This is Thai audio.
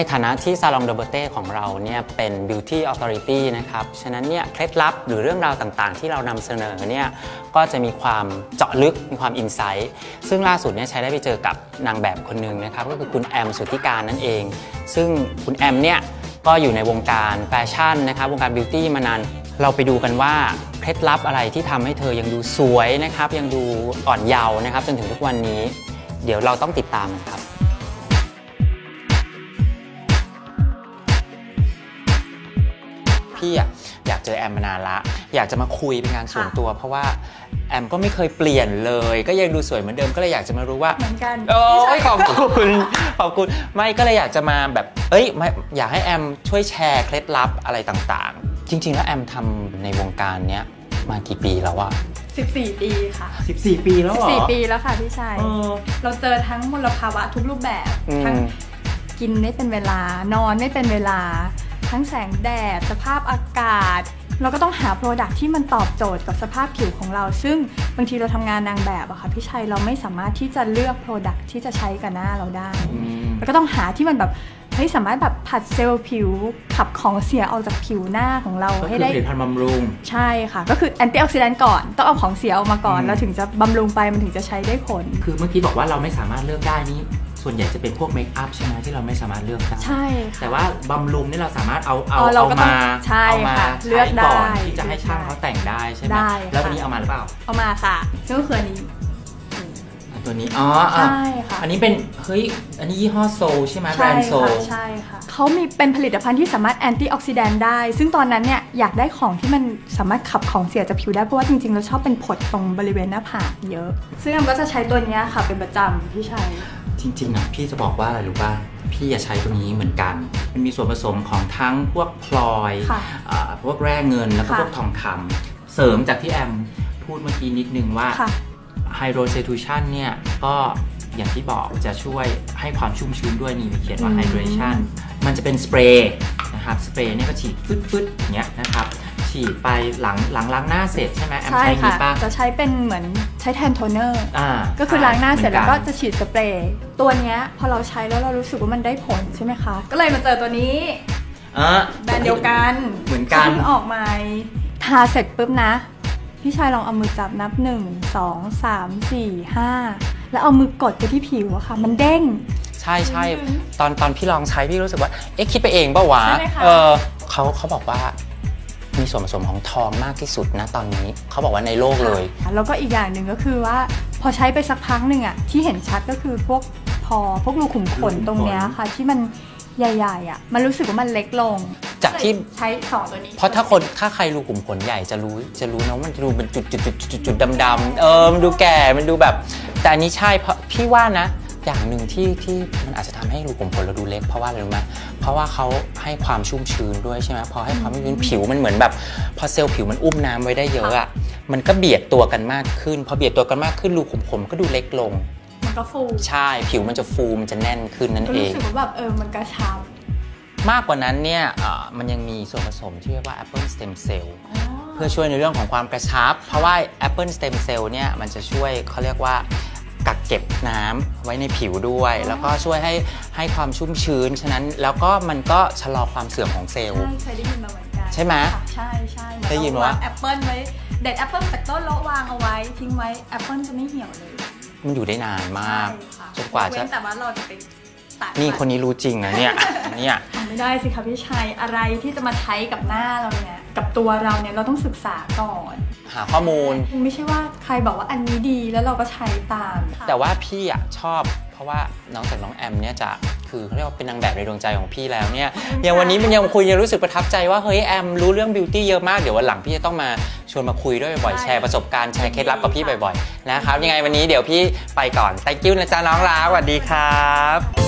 ในฐานะที่ซาลองเดอเบเต้ของเราเนี่ยเป็น Beauty Authority นะครับ ฉะนั้นเนี่ยเคล็ดลับหรือเรื่องราวต่างๆ ที่เรานำเสนอเนี่ยก็จะมีความเจาะลึกมีความอินไซต์ซึ่งล่าสุดเนี่ยใช้ได้ไปเจอกับนางแบบคนหนึ่งนะครับ ก็คือคุณแอมสุทธิการนั่นเอง ซึ่งคุณแอมเนี่ยก็อยู่ในวงการแฟชั่นนะครับวงการบิวตี้มานานเราไปดูกันว่าเคล็ดลับอะไรที่ทำให้เธอยังดูสวยนะครับ ยังดูอ่อนเยาว์นะครับ จนถึงทุกวันนี้ เดี๋ยวเราต้องติดตามกันครับ พี่อะอยากเจอแอมมานานละ อยากจะมาคุยเป็นงานส่วนตัว เพราะว่าแอมก็ไม่เคยเปลี่ยนเลย ก็ยังดูสวยเหมือนเดิมก็เลยอยากจะมารู้ว่า เหมือนกันโอ้ใช่ยขอบคุณ ขอบคุณ ไม่ก็เลยอยากจะมาแบบ เอ้ยไม่อยากให้แอมช่วยแชร์เคล็ดลับอะไรต่างๆ จริง ๆ แล้วแอมทำในวงการเนี้ยมากี่ปีแล้วอะ14 ปีค่ะ14 ปีแล้วเหรอ 14ปีแล้วค่ะพี่ชัย เออ เราเจอทั้งมลภาวะทุกรูปแบบ อืม ทั้งกินไม่เป็นเวลานอนไม่เป็นเวลา ทั้งแสงแดด สภาพอากาศ เราก็ต้องหาโปรดักที่มันตอบโจทย์กับสภาพผิวของเรา ซึ่งบางทีเราทำงานนางแบบอะค่ะพี่ชัยเราไม่สามารถที่จะเลือกโปรดักที่จะใช้กับหน้าเราได้อืมแล้วก็ต้องหาที่มันแบบเฮ้ยสามารถแบบผัดเซลล์ผิวขับของเสียออกจากผิวหน้าของเราก็ให้คือได้ผลิตภัณฑ์บำรุง ใช่ค่ะ ก็คือแอนตี้ออกซิแดนต์ก่อน ต้องเอาของเสียออกมาก่อนอืมแล้วถึงจะบำรุงไปมันถึงจะใช้ได้ผล คือเมื่อกี้บอกว่าเราไม่สามารถเลือกได้นี่ ส่วนใหญ่จะเป็นพวกเมคอัพใช่ไหมที่เราไม่สามารถเลือกได้ ใช่ค่ะ แต่ว่าบำรุงนี่เราสามารถเอาเอาอ๋อเราเอาก็ต้องมาใช่เอามาค่ะใช้เลือกได้ก่อนที่จะให้ช่างเขาแต่งได้ใช่ไหมได้แล้วค่ะวันนี้เอามาหรือเปล่าเอามาค่ะซึ่งก็คืออันนี้ตัวนี้อ๋ออะใช่ค่ะ อันนี้เป็นเฮ้ยอันนี้ยี่ห้อโซลใช่ไหมแบรใช่นด์โซค่ะล ใช่ค่ะเขามีเป็นผลิตภัณฑ์ที่สามารถแอนตี้ออกซิแดนต์ได้ ซึ่งตอนนั้นเนี่ยอยากได้ของที่มันสามารถขับของเสียจากผิวได้ เพราะว่าจริงๆ เราชอบเป็นผดตรงบริเวณหน้าผากเยอะ ซึ่งอันก็จะใช้ตัวเนี้ยค่ะเป็นประจำพี่ชัย จริงๆอะพี่จะบอกว่าอะไรรู้ป่ะพี่อยากใช้ตัวนี้เหมือนกัน มันมีส่วนผสมของทั้งพวกพลอยค่ะอ่าพวกแร่เงินแล้วก็ค่ะ พวกทองคำเสริมจากที่แอมพูดเมื่อกี้นิดนึงว่าค่ะ ไฮโดรเซทูชันเนี่ยก็อย่างที่บอกจะช่วยให้ความชุ่มชื้นด้วยนี่มีเขียนว่าอืม ไฮเดรชันมันจะเป็นสเปรย์นะครับสเปรย์เนี่ยก็ฉีดฟึดๆอย่างเงี้ยนะครับ ฉีดไปหลังหลังล้างหน้าเสร็จใช่ไหมแอมใช่ใช้อย่างค่ะนี้ป่ะ จะใช้เป็นเหมือนใช้แทนโทนเนอร์ อ่าก็คือล้างหน้าเสร็จแล้วก็หมือนนจะฉีดสเปรย์ ตัวเนี้ยพอเราใช้แล้วเรารู้สึกว่ามันได้ผลใช่ไหมคะ ก็เลยมาเจอตัวนี้อะแบรนด์เดียวกันเหมือนกันเพิ่งออกมาทาเสร็จปุ๊บนะ พี่ชายลองเอามือจับนับ1 2 3 4 5แล้วเอามือกดไปที่ผิวอะค่ะ มันเด้ง ใช่ใช่ตอนตอนพี่ลองใช้พี่รู้สึกว่า เอ๊ะคิดไปเองเปล่าวะใช่ไหมคะ เออเขาเขาบอกว่า มีส่วนผสมของทองมากที่สุดนะตอนนี้ เขาบอกว่าในโลกเลย แล้วก็อีกอย่างหนึ่งก็คือว่า พอใช้ไปสักพักหนึ่งอะที่เห็นชัดก็คือพวกพอพวกรูขุมขนตรงเนี้ยค่ะ ที่มันใหญ่ๆอะมันรู้สึกว่ามันเล็กลงจากที่ใช้สองตัวนี้ เพราะถ้าคนถ้าใครรูขุมขนใหญ่จะรู้จะรู้นะว่ามันจะดูเป็นจุดจุดจุดจุดจุดดำๆเออมันดูแก่มันดูแบบ แต่อันนี้ใช่เพราะพี่ว่านะ อย่างหนึ่งที่ที่มันอาจจะทำให้รูขุมขนเราดูเล็กเพราะว่าอะไรรู้ไหมเพราะว่าเขาให้ความชุ่มชื้นด้วยใช่ไหมพอให้ความชุ่มชื้นผิวมันเหมือนแบบ พอเซลล์ผิวมันอุ้มน้ำไว้ได้เยอะอะมันก็เบียดตัวกันมากขึ้น พอเบียดตัวกันมากขึ้นรูขุมขนมันก็ดูเล็กลง มันก็ฟูใช่ผิวมันจะฟูมันจะแน่นขึ้นนั่นก็เอรู้งสึกว่าแบบเออมันกระชับมากกว่านั้นเนี่ยเอ่อมันยังมีส่วนผสมที่เรียกว่า Apple Stem Cell เพื่อช่วยในเรื่องของความกระชับ เพราะว่า Apple Stem Cell เนี่ยมันจะช่วยเขาเรียกว่ากัก เก็บน้ำไว้ในผิวด้วย แล้วก็ช่วยให้ให้ความชุ่มชื้น ฉะนั้นแล้วก็มันก็ชะลอความเสื่อมของเซลล์ ใช่เคยได้ยินมาเหมือนกันใช่ไหมค่ะใช่ใช่เหมือได้ยินว่าแอปเปิลไว้เด็ดแอปเปิลจากต้นแล้ววางเอาไว้ทิ้งไว้แอปเปิลจะไม่เหี่ยวเลย มันอยู่ได้นานมากใช่ค่ะจนกว่าจะเว้นแต่ว่าเราจะไปตัดนี่คนนี้รู้จริงนะเนี่ยเนี่ยทำไม่ได้สิคะพี่ชัยอะไรที่จะมาใช้กับหน้าเราเนี่ย กับตัวเราเนี่ยเราต้องศึกษาก่อน หาข้อมูล ไม่ใช่ว่าใครบอกว่าอันนี้ดีแล้วเราก็ใช้ตามแต่ว่าพี่อะชอบ เพราะว่าน้องจากน้องแอมเนี่ยจะคือเขาเรียกว่าเป็นนางแบบในดวงใจของพี่แล้วเนี่ยอย่างวันนี้มันยังคุยยังรู้สึกประทับใจว่าเฮ้ยแอมรู้เรื่องบิวตี้เยอะมากเดี๋ยววันหลังพี่จะต้องมาชวนมาคุยด้วยบ่อยๆแชร์ประสบการณ์แชร์เคล็ดลับกับพี่บ่อยๆนะครับยังไงวันนี้เดี๋ยวพี่ไปก่อน thank you นะจ๊ะน้องรักสวัสดีครับ